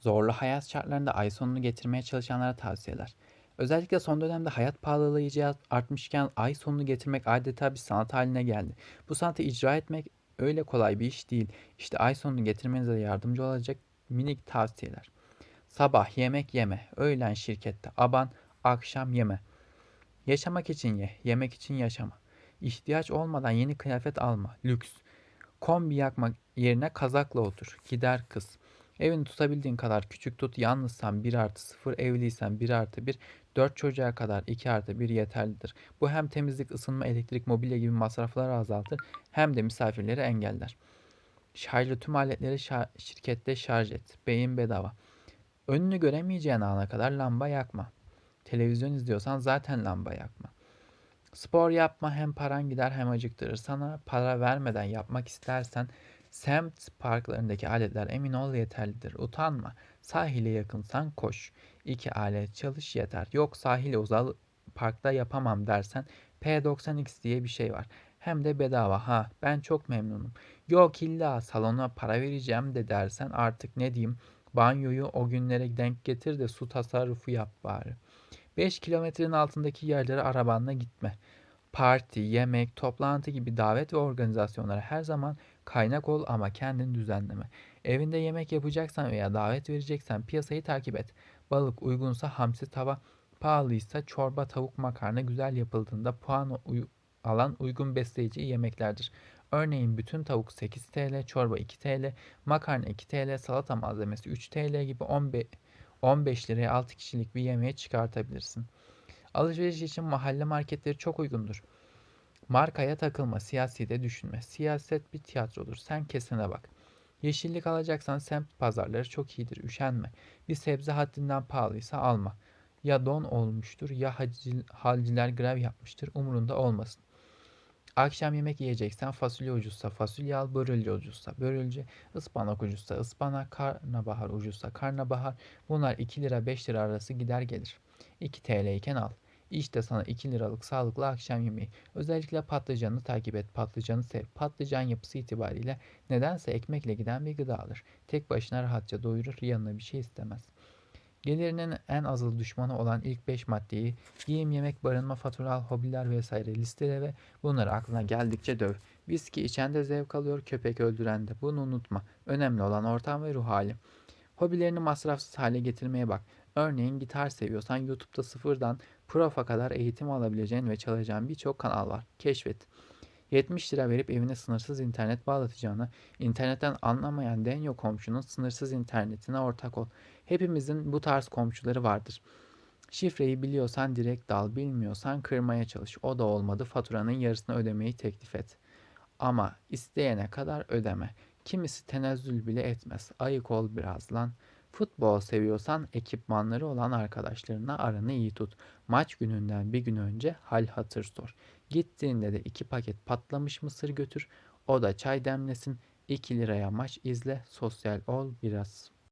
Zorlu hayat şartlarında ay sonunu getirmeye çalışanlara tavsiyeler. Özellikle son dönemde hayat pahalılığı iyice artmışken ay sonunu getirmek adeta bir sanat haline geldi. Bu sanatı icra etmek öyle kolay bir iş değil. İşte ay sonunu getirmenize yardımcı olacak minik tavsiyeler. Sabah yemek yeme, öğlen şirkette, aban akşam yeme. Yaşamak için ye, yemek için yaşama. İhtiyaç olmadan yeni kıyafet alma, lüks. Kombi yakmak yerine kazakla otur. Gider kız. Evini tutabildiğin kadar küçük tut. Yalnızsan 1 artı 0, evliysen 1 artı 1, 4 çocuğa kadar 2 artı 1 yeterlidir. Bu hem temizlik, ısınma, elektrik, mobilya gibi masrafları azaltır hem de misafirleri engeller. Şarjlı tüm aletleri şa- şirkette şarj et. Beyin bedava. Önünü göremeyeceğin ana kadar lamba yakma. Televizyon izliyorsan zaten lamba yakma. Spor yapma hem paran gider hem acıktırır. Sana para vermeden yapmak istersen semt parklarındaki aletler emin ol yeterlidir. Utanma. Sahile yakınsan koş. İki alet çalış yeter. Yok sahile uzal parkta yapamam dersen P90X diye bir şey var. Hem de bedava ha ben çok memnunum. Yok illa salona para vereceğim de dersen artık ne diyeyim banyoyu o günlere denk getir de su tasarrufu yap bari. 5 kilometrenin altındaki yerlere arabanla gitme. Parti, yemek, toplantı gibi davet ve organizasyonlara her zaman kaynak ol ama kendin düzenleme. Evinde yemek yapacaksan veya davet vereceksen piyasayı takip et. Balık uygunsa hamsi tava, pahalıysa çorba, tavuk, makarna güzel yapıldığında puan uy- alan uygun besleyici yemeklerdir. Örneğin bütün tavuk 8 TL, çorba 2 TL, makarna 2 TL, salata malzemesi 3 TL gibi 15 15 liraya 6 kişilik bir yemeğe çıkartabilirsin. Alışveriş için mahalle marketleri çok uygundur. Markaya takılma, siyasi de düşünme. Siyaset bir tiyatrodur. Sen kesene bak. Yeşillik alacaksan semt pazarları çok iyidir. Üşenme. Bir sebze haddinden pahalıysa alma. Ya don olmuştur ya hacil, halciler grev yapmıştır. Umurunda olmasın. Akşam yemek yiyeceksen fasulye ucuzsa fasulye al, börülce ucuzsa börülce, ıspanak ucuzsa ıspanak, karnabahar ucuzsa karnabahar. Bunlar 2 lira 5 lira arası gider gelir. 2 TL iken al. İşte sana 2 liralık sağlıklı akşam yemeği. Özellikle patlıcanı takip et. Patlıcanı sev. Patlıcan yapısı itibariyle nedense ekmekle giden bir gıdadır. Tek başına rahatça doyurur, yanına bir şey istemez. Gelirinin en azılı düşmanı olan ilk 5 maddeyi giyim, yemek, barınma, faturalar, hobiler vesaire listele ve bunları aklına geldikçe döv. Viski içen de zevk alıyor, köpek öldüren de. Bunu unutma. Önemli olan ortam ve ruh hali. Hobilerini masrafsız hale getirmeye bak. Örneğin gitar seviyorsan YouTube'da sıfırdan profa kadar eğitim alabileceğin ve çalacağın birçok kanal var. Keşfet. 70 lira verip evine sınırsız internet bağlatacağına, internetten anlamayan Denyo komşunun sınırsız internetine ortak ol. Hepimizin bu tarz komşuları vardır. Şifreyi biliyorsan direkt dal, bilmiyorsan kırmaya çalış. O da olmadı faturanın yarısını ödemeyi teklif et. Ama isteyene kadar ödeme. Kimisi tenezzül bile etmez. Ayık ol biraz lan. Futbol seviyorsan ekipmanları olan arkadaşlarına aranı iyi tut. Maç gününden bir gün önce hal hatır sor. Gittiğinde de iki paket patlamış mısır götür. O da çay demlesin. 2 liraya maç izle. Sosyal ol biraz.